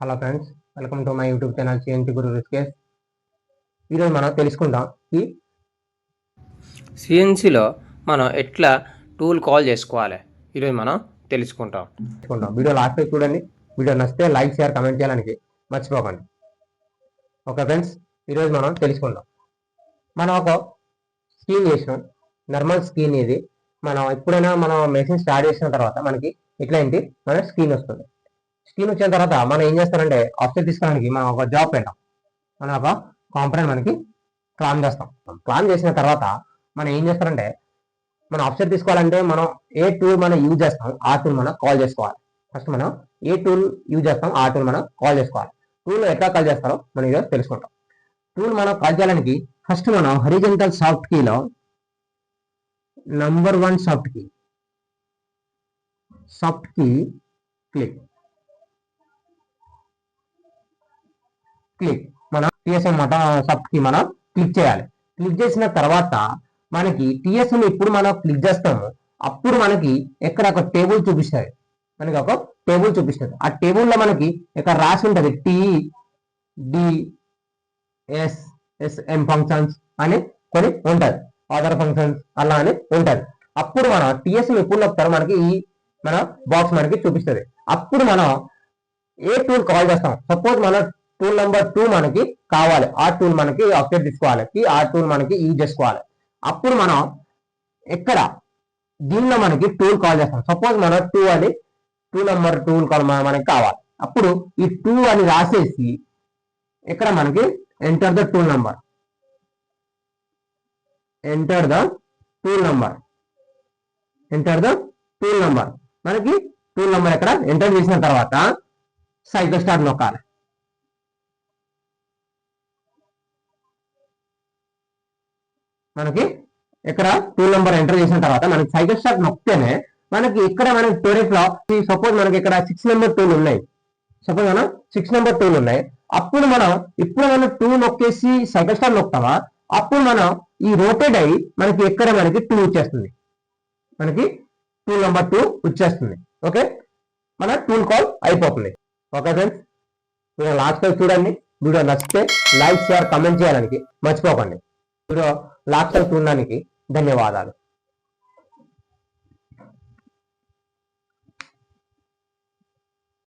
Hello friends welcome to my YouTube channel CNC guru రిస్కేస్ ఈరోజు మనం తెలుసుకుందాం ఈ సిఎన్సిలో మనం ఎట్లా టూల్ కాల్ చేసుకోవాలి? ఈరోజు మనం తెలుసుకుంటాం. తెలుసుకుందాం. వీడియో లాస్ట్ చూడండి. వీడియో నచ్చితే లైక్ షేర్ కమెంట్ చేయడానికి మర్చిపోకండి. ఓకే ఫ్రెండ్స్ ఈరోజు మనం తెలుసుకుందాం. మనం ఒక స్కీన్ చేసినాం. నార్మల్ స్కీన్ ఇది. మనం ఎప్పుడైనా మనం మెషిన్ స్టార్ట్ చేసిన తర్వాత మనకి ఇట్లా ఏంటి? మన స్క్రీన్ వస్తుంది. స్కీమ్ వచ్చిన తర్వాత మనం ఏం చేస్తారంటే ఆఫ్సెట్ తీసుకోవడానికి మనం ఒక జాబ్ పెట్టాం. మనం ఒక కాంపనెంట్ మనకి ప్లాన్ చేస్తాం. ప్లాన్ చేసిన తర్వాత మనం ఏం చేస్తారంటే మనం ఆఫ్సెట్ తీసుకోవాలంటే మనం ఏ టూల్ మనం యూజ్ చేస్తాం ఆ టూల్ మనం కాల్ చేసుకోవాలి. ఫస్ట్ మనం ఏ టూల్ యూజ్ చేస్తాం ఆ టూల్ మనం కాల్ చేసుకోవాలి. టూల్ ఎట్లా కాల్ చేస్తారో మనం ఈరోజు తెలుసుకుంటాం. టూల్ మనం కాల్ చేయడానికి ఫస్ట్ మనం horizontal soft కీలో number one soft key soft key click click మనం టిఎస్ఎం మాట సబ్కి మనం క్లిక్ చేయాలి. క్లిక్ చేసిన తర్వాత మనకి టిఎస్ఎం ఇప్పుడు మనం క్లిక్ చేస్తాము. అప్పుడు మనకి ఎక్కడ ఒక టేబుల్ చూపిస్తుంది. మనకి ఒక టేబుల్ చూపిస్తుంది. ఆ టేబుల్లో మనకి ఇక్కడ రాసి ఉంటుంది? T D S S M functions అని కొన్ని ఉంటుంది. ఆధార్ ఫంక్షన్స్ అలా అని ఉంటుంది. అప్పుడు మనం టిఎస్ఎం ఎప్పుడు నొక్కుతారో మనకి ఈ మన బాక్స్ మనకి చూపిస్తుంది. అప్పుడు మనం ఏ టూల్ కాల్ చేస్తాం? సపోజ్ మన టూల్ నెంబర్ టూ మనకి కావాలి. ఆ టూల్ మనకి అప్డేట్ తీసుకోవాలి. ఆ టూల్ మనకి యూజ్ చేసుకోవాలి. అప్పుడు మనం ఎక్కడ? దీనిలో మనకి టూల్ కాల్ చేస్తాం. సపోజ్ మన టూ అని టూ నెంబర్ టూల్ కాల్ మనకి కావాలి. అప్పుడు ఈ టూ అని రాసేసి ఇక్కడ మనకి? Enter the tool number enter the tool number enter the tool number మనకి టూల్ నెంబర్ ఇక్కడ ఎంటర్ చేసిన తర్వాత సైకిల్ స్టార్ట్ నొక్కాలి. మనకి ఇక్కడ టూల్ నెంబర్ ఎంటర్ చేసిన తర్వాత మనకి సైకిల్ స్టార్ట్ నొక్కితేనే మనకి ఇక్కడ మనకి స్టోరేజ్లో సపోజ్ మనకి ఇక్కడ సిక్స్ నెంబర్ టూల్ ఉన్నాయి. సపోజ్ మనం సిక్స్ నెంబర్ టూల్ ఉన్నాయి. అప్పుడు మనం ఇప్పుడు మనం టూ నొక్కేసి సైకిల్ స్టార్ నొక్కుతావా అప్పుడు మనం ఈ రోటేట్ అయ్యి మనకి ఎక్కడ మనకి టూ వచ్చేస్తుంది? మనకి టూ నెంబర్ టూ వచ్చేస్తుంది. ఓకే మన టూల్ కాల్ అయిపోతుంది. ఓకే ఫ్రెండ్స్ మీరు లాస్ట్ టైం చూడండి. వీడియో నచ్చితే లైక్ షేర్ కమెంట్ చేయడానికి మర్చిపోకండి. వీడియో లాస్ట్ టైం చూడడానికి ధన్యవాదాలు.